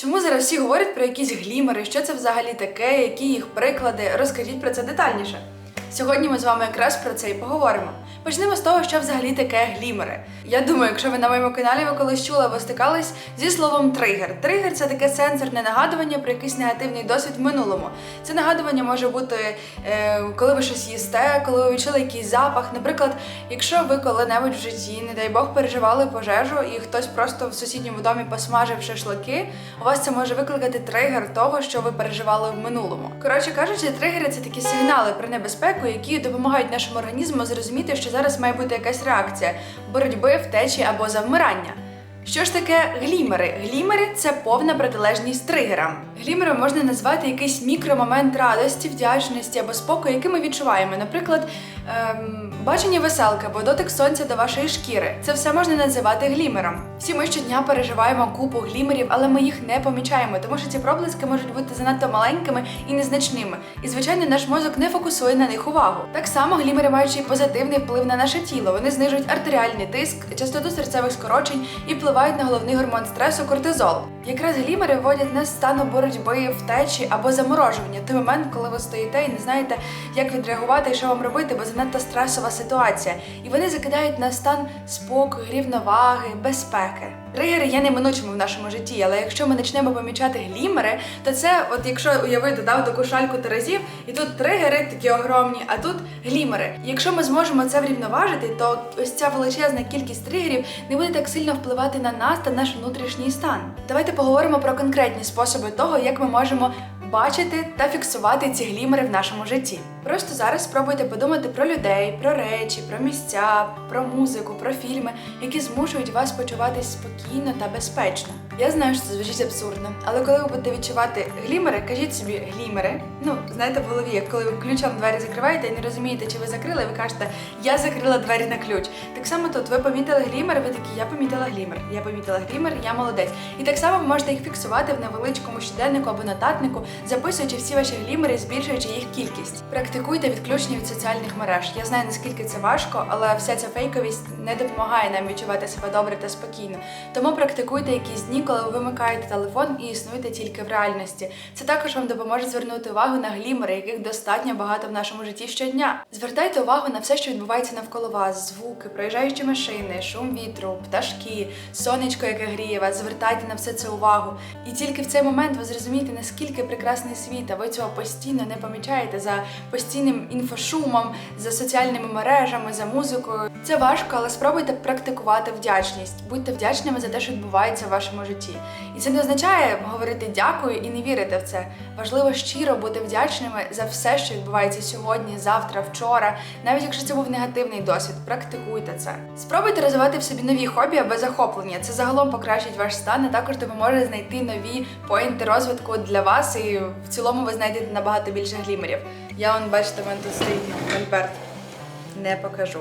Чому зараз всі говорять про якісь глімери? Що це взагалі таке? Які їх приклади? Розкажіть про це детальніше. Сьогодні ми з вами якраз про це і поговоримо. Почнемо з того, що взагалі таке глімери. Я думаю, якщо ви на моєму каналі ви колись чули або стикались зі словом тригер. Тригер це таке сенсорне нагадування про якийсь негативний досвід в минулому. Це нагадування може бути, е, коли ви щось їсте, коли ви відчули якийсь запах. Наприклад, якщо ви коли-небудь в житті, не дай Бог, переживали пожежу, і хтось просто в сусідньому домі посмажив шашлики, у вас це може викликати тригер того, що ви переживали в минулому. Коротше кажучи, тригери це такі сигнали про небезпеку, які допомагають нашому організму зрозуміти, що зараз має бути якась реакція боротьби, втечі або завмирання. Що ж таке глімери? Глімери це повна протилежність тригерам. Глімером можна назвати якийсь мікромомент радості, вдячності або спокою, який ми відчуваємо. Наприклад, ем, бачення веселки або дотик сонця до вашої шкіри. Це все можна називати глімером. Всі ми щодня переживаємо купу глімерів, але ми їх не помічаємо, тому що ці проблиски можуть бути занадто маленькими і незначними. І звичайно, наш мозок не фокусує на них увагу. Так само глімери мають й позитивний вплив на наше тіло. Вони знижують артеріальний тиск, частоту серцевих скорочень і впливають на головний гормон стресу кортизол. Якраз глімери вводять нас з стану боротьби, втечі або заморожування. Той момент, коли ви стоїте і не знаєте, як відреагувати і що вам робити, бо занадто стресова ситуація. І вони закидають на стан спокою, рівноваги, безпеки. Тригери є неминучими в нашому житті, але якщо ми почнемо помічати глімери, то це, от якщо уявити дав таку шальку терезів, і тут тригери такі огромні, а тут глімери. Якщо ми зможемо це врівноважити, то ось ця величезна кількість тригерів не буде так сильно впливати на нас та наш внутрішній стан. Давайте поговоримо про конкретні способи того, як ми можемо бачити та фіксувати ці глімери в нашому житті. Просто зараз спробуйте подумати про людей, про речі, про місця, про музику, про фільми, які змушують вас почуватись спокійно та безпечно. Я знаю, що це звучить абсурдно, але коли ви будете відчувати глімери, кажіть собі глімери. Ну, знаєте, в голові, як коли ви ключом двері закриваєте і не розумієте, чи ви закрили, ви кажете, я закрила двері на ключ. Так само тут ви помітили глімер, ви такі, я помітила глімер, я помітила глімер, я молодець. І так само ви можете їх фіксувати в невеличкому щоденнику або нотатнику, записуючи всі ваші глімери, збільшуючи їх кількість. Практикуйте відключення від соціальних мереж. Я знаю наскільки це важко, але вся ця фейковість не допомагає нам відчувати себе добре та спокійно. Тому практикуйте якісь дні, коли ви вимикаєте телефон і існуєте тільки в реальності. Це також вам допоможе звернути увагу на глімери, яких достатньо багато в нашому житті щодня. Звертайте увагу на все, що відбувається навколо вас: звуки, проїжджаючі машини, шум вітру, пташки, сонечко, яке гріє вас. Звертайте на все це увагу. І тільки в цей момент ви зрозумієте, наскільки прекрасний світ, а ви цього постійно не помічаєте за постійним інфошумом, за соціальними мережами, за музикою. Це важко, але спробуйте практикувати вдячність. Будьте вдячними за те, що відбувається в вашому житті. І це не означає говорити дякую і не вірити в це. Важливо щиро бути вдячними за все, що відбувається сьогодні, завтра, вчора, навіть якщо це був негативний досвід. Практикуйте це. Спробуйте розвивати в собі нові хобі або захоплення. Це загалом покращить ваш стан і також допоможе знайти нові поінти розвитку для вас. І в цілому ви знайдете набагато більше глімерів. Я он бачите, в мене тут стоїть Мольберт. Не покажу.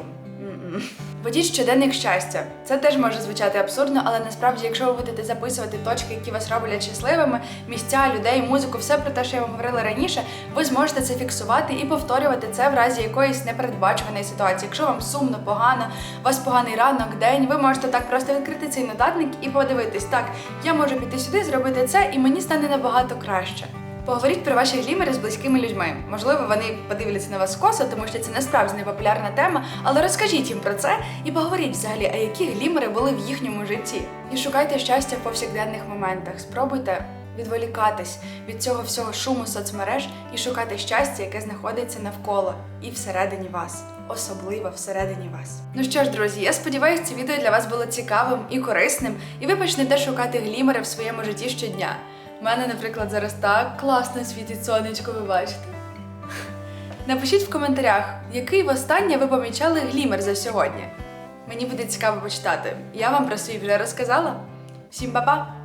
Водіть щоденник щастя. Це теж може звучати абсурдно, але насправді, якщо ви будете записувати точки, які вас роблять щасливими, місця, людей, музику, все про те, що я вам говорила раніше, ви зможете це фіксувати і повторювати це в разі якоїсь непередбачуваної ситуації. Якщо вам сумно, погано, у вас поганий ранок, день, ви можете так просто відкрити цей нотатник і подивитись, так, я можу піти сюди, зробити це, і мені стане набагато краще. Поговоріть про ваші глімери з близькими людьми. Можливо, вони подивляться на вас косо, тому що це не популярна тема, але розкажіть їм про це і поговоріть взагалі, а які глімери були в їхньому житті. І шукайте щастя в повсякденних моментах. Спробуйте відволікатись від цього всього шуму соцмереж і шукати щастя, яке знаходиться навколо і всередині вас. Особливо всередині вас. Ну що ж, друзі, я сподіваюся, це відео для вас було цікавим і корисним, і ви почнете шукати глімери в своєму житті щодня. У мене, наприклад, зараз так класно світить сонечко, ви бачите. Напишіть в коментарях, який востаннє ви помічали глімер за сьогодні. Мені буде цікаво почитати. Я вам про свій вже розказала. Всім па-па!